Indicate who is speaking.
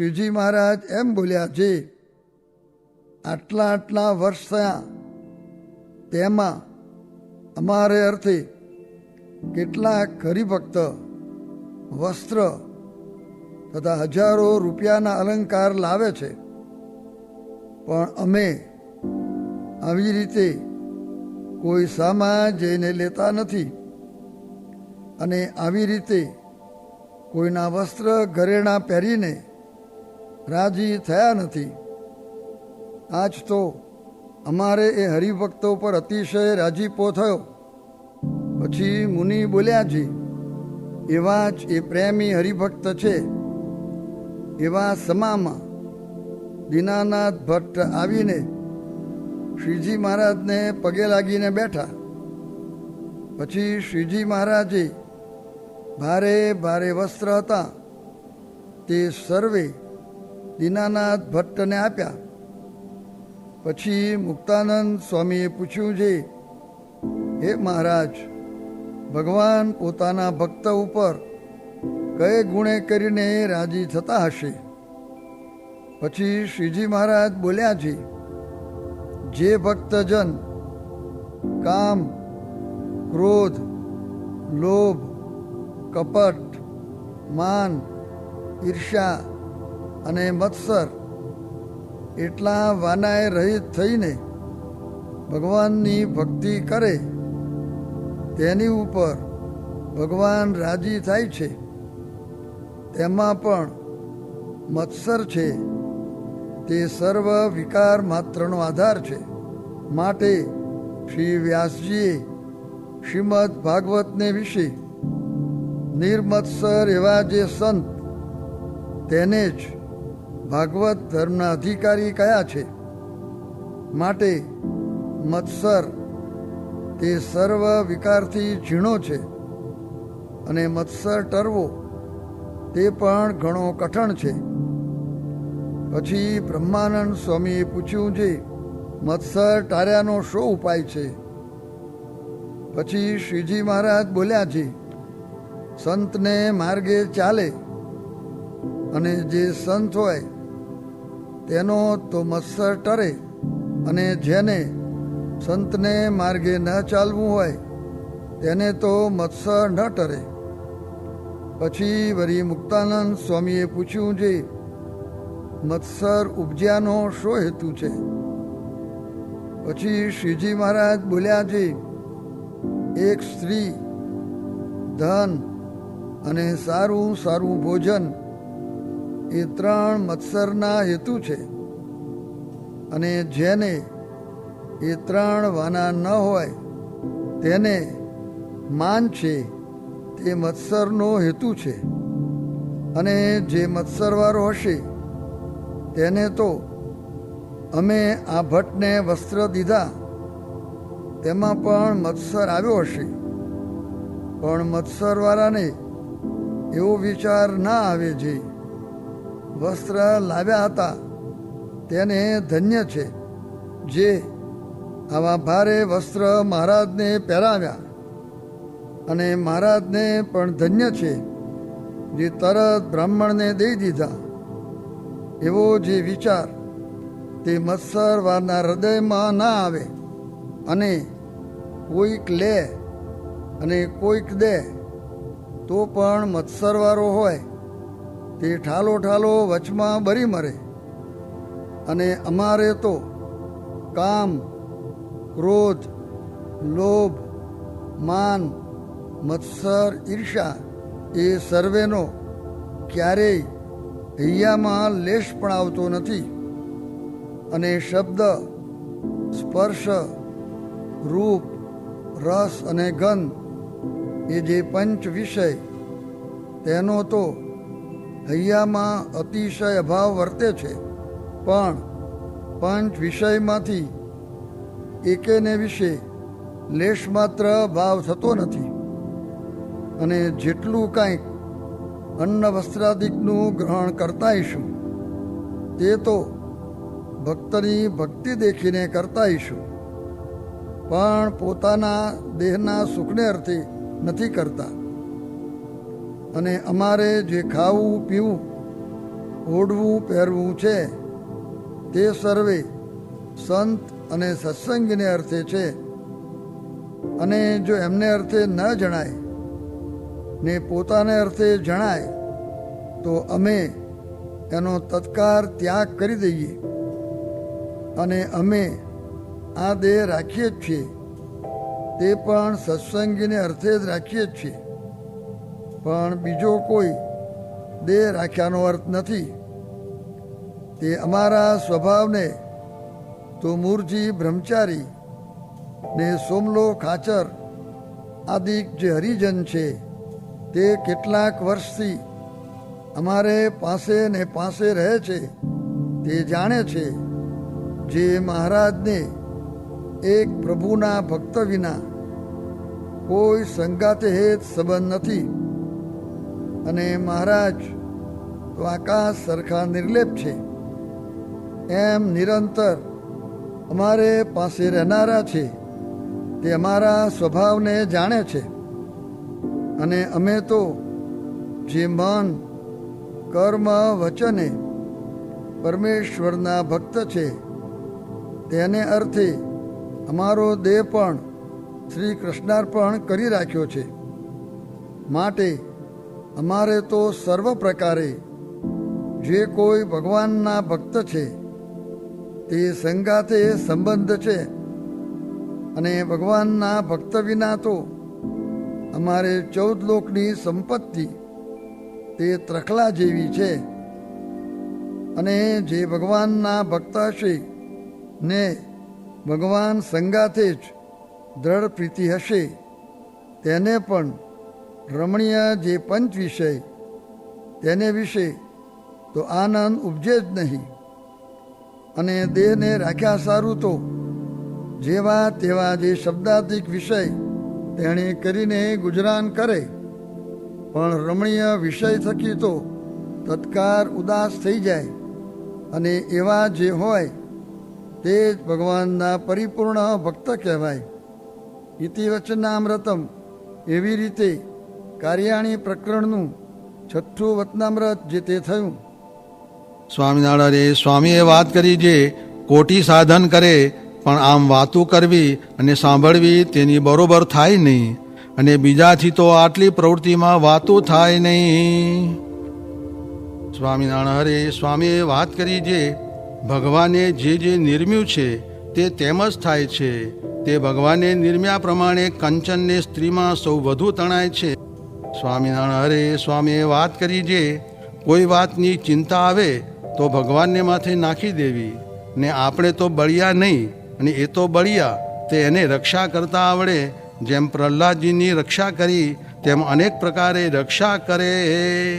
Speaker 1: શ્રીજી મહારાજ એમ બોલ્યા, જે, આટલા આટલા વર્ષ થયા, તેમાં અમારે અર્થે કેટલાક હરિભક્ત, વસ્ત્ર તથા હજારો રૂપિયાના અલંકાર લાવે છે. પણ અમે આવી રીતે કોઈ સામા જઈને લેતા નથી અને આવી રીતે કોઈના વસ્ત્ર ઘરેણા પહેરીને રાજી થયા નથી. આજ તો અમારે એ હરિભક્તો પર અતિશય રાજીપો થયો. પછી મુનિ બોલ્યાજી એવા જ એ પ્રેમી હરિભક્ત છે. એવા સમામાં દીનાનાથ ભટ્ટ આવીને શ્રીજી મહારાજને પગે લાગીને બેઠા. પછી શ્રીજી મહારાજે ભારે ભારે વસ્ત્ર હતા. તે સર્વે દીનાનાથ ભટ્ટને આપ્યા. પછી મુક્તાનંદ સ્વામીએ પૂછ્યું છે હે મહારાજ, ભગવાન પોતાના ભક્ત ઉપર કયે ગુણે કરીને રાજી થતા હશે? પછી શ્રીજી મહારાજ બોલ્યા છે, જે ભક્તજન કામ, ક્રોધ, લોભ, કપટ, માન ઈર્ષા અને મત્સર એટલા વાનાએ રહિત થઈને ભગવાનની ભક્તિ કરે, તેની ઉપર ભગવાન રાજી થાય છે. તેમાં પણ મત્સર છે. તે સર્વ વિકાર માત્રનો આધાર છે. માટે શ્રી વ્યાસજીએ શ્રીમદ ભાગવતને વિશે નિર્મત્સર એવા જે સંત, તેને જ ભાગવત ધર્મના અધિકારી કયા છે? માટે મત્સર, તે સર્વ વિકારથી ઝીણો છે અને મત્સર ટરવો, તે પણ ઘણો કઠણ છે. પછી બ્રહ્માનંદ સ્વામીએ પૂછ્યું છે મત્સર ટાર્યાનો શો ઉપાય છે? પછી શ્રીજી મહારાજ બોલ્યા છે સંતને માર્ગે ચાલે અને જે સંત હોય તેનો તો મત્સર ટરે અને જેને સંતને માર્ગે ન ચાલવું હોય, તેને તો મત્સર ન ટરે. પછી વરી મુક્તાનંદ સ્વામીએ પૂછ્યું જે મત્સર ઉપજ્યાનો શો હેતુ છે? પછી શ્રીજી મહારાજ બોલ્યા છે એક સ્ત્રી ધન અને સારું સારું ભોજન એ ત્રણ મત્સરના હેતુ છે. અને જેને એ ત્રણ વાના ન હોય, તેને માન છે, તે મત્સરનો હેતુ છે. અને જે મત્સરવાળો હશે, તેને તો અમે આ ભટ્ટને વસ્ત્ર દીધા, તેમાં પણ મત્સર આવ્યો હશે. પણ મત્સરવાળાને એવો વિચાર ના આવે જે વસ્ત્ર લાવ્યા હતા. તેને ધન્ય છે, જે આવા ભારે વસ્ત્ર મહારાજને પહેરાવ્યા. અને મહારાજને પણ ધન્ય છે, જે તરત બ્રાહ્મણને દઈ દીધા. એવો જે વિચાર તે મત્સરવારના હૃદયમાં ના આવે. અને કોઈક લે અને કોઈક દે, તો પણ મત્સરવાળો હોય. તે ઠાલો ઠાલો વચમાં બરી મરે. અને અમારે તો કામ, ક્રોધ, લોભ, માન, મત્સર ઈર્ષા એ સર્વેનો ક્યારેય હૈયામાં લેશ પણ આવતો નથી. અને શબ્દ, સ્પર્શ, રૂપ, રસ અને ગંધ એ જે પંચ વિષય, તેનો તો હૈયામાં અતિશય અભાવ વર્તે છે. પણ પંચ વિષયમાંથી એકેને વિશે લેશ માત્ર ભાવ થતો નથી. અને જેટલું કાંઈક અન્ન વસ્ત્રાદિકનું ગ્રહણ કરતાઈશું તે તો ભક્તની ભક્તિ દેખીને કરતાઈશું પણ પોતાના દેહના સુખને અર્થે નથી કરતા. અને અમારે જે ખાવું, પીવું, ઓઢવું, પહેરવું છે, તે સર્વે સંત અને સત્સંગીને અર્થે છે. અને જો એમને અર્થે ન જણાય, ને પોતાને અર્થે જણાય, તો અમે એનો તત્કાર ત્યાગ કરી દઈએ. અને અમે આ દેહ રાખીએ જ છીએ. તે પણ સત્સંગીને અર્થે જ રાખીએ જ છીએ. પણ બીજો કોઈ દેહ રાખ્યાનો અર્થ નથી. તે અમારા સ્વભાવને તો મૂર્જી, બ્રહ્મચારી ને સોમલો, ખાચર આદિક જે હરિજન છે, તે કેટલાક વર્ષથી અમારે પાસે ને પાસે રહે છે, તે જાણે છે જે મહારાજને એક પ્રભુના ભક્ત વિના કોઈ સંગાતે હેત સંબંધ નથી. અને મહારાજ, તો આકાશ સરખા નિર્લેપ છે. એમ નિરંતર અમારે પાસે રહેનારા છે. તે અમારા સ્વભાવને જાણે છે. અને અમે તો જે મન, કર્મ, વચને પરમેશ્વરના ભક્ત છે, તેને અર્થે અમારો દેહ પણ શ્રી કૃષ્ણાર્પણ કરી રાખ્યો છે. માટે અમારે તો સર્વ પ્રકારે જે કોઈ ભગવાનના ભક્ત છે, તે સંગાથે સંબંધ છે. અને ભગવાનના ભક્ત વિના તો અમારે ચૌદ લોકની સંપત્તિ તે ત્રખલા જેવી છે. અને જે ભગવાનના ભક્ત હશે, ને ભગવાન સંગાથે જ દ્રઢ પ્રીતિ હશે, તેને પણ રમણીય જે પંચ વિષય, તેને વિશે તો આનંદ ઉપજે જ નહીં. અને દેહને રાખ્યા સારું તો જેવા તેવા જે શબ્દાધિક વિષય તેણે કરીને ગુજરાન કરે. પણ રમણીય વિષય થકી તો તત્કાર ઉદાસ થઈ જાય અને એવા જે હોય તે જ ભગવાનના પરિપૂર્ણ ભક્ત કહેવાય. ઇતિવચનામૃતમ એવી રીતે કાર્યાણી પ્રકરણનું છઠ્ઠું વતનામ્રત જે તે થયું.
Speaker 2: સ્વામિનારાયણે, સ્વામીએ વાત કરી જે કોટી સાધન કરે, પણ આમ વાતું કરવી અને સાંભળવી તેની બરોબર થાય નહીં. અને બીજાથી તો આટલી પ્રવૃત્તિમાં વાતું થાય નહીં. સ્વામિનારાયણ હરે સ્વામીએ વાત કરી જે ભગવાને જે જે નિર્મ્યું છે, તે તેમ જ થાય છે. તે ભગવાને નિર્મ્યા પ્રમાણે કંચનને સ્ત્રીમાં સૌ વધુ તણાય છે. સ્વામિનારાયણ હરે સ્વામીએ વાત કરી જે, કોઈ વાતની ચિંતા આવે તો ભગવાનને માથે નાખી દેવી. ને આપણે તો બળિયા નહીં, અને એ તો બળિયા, તે એને રક્ષા કરતા આવડે. જેમ પ્રહલાદજીની રક્ષા કરી, તેમ અનેક પ્રકારે રક્ષા કરે.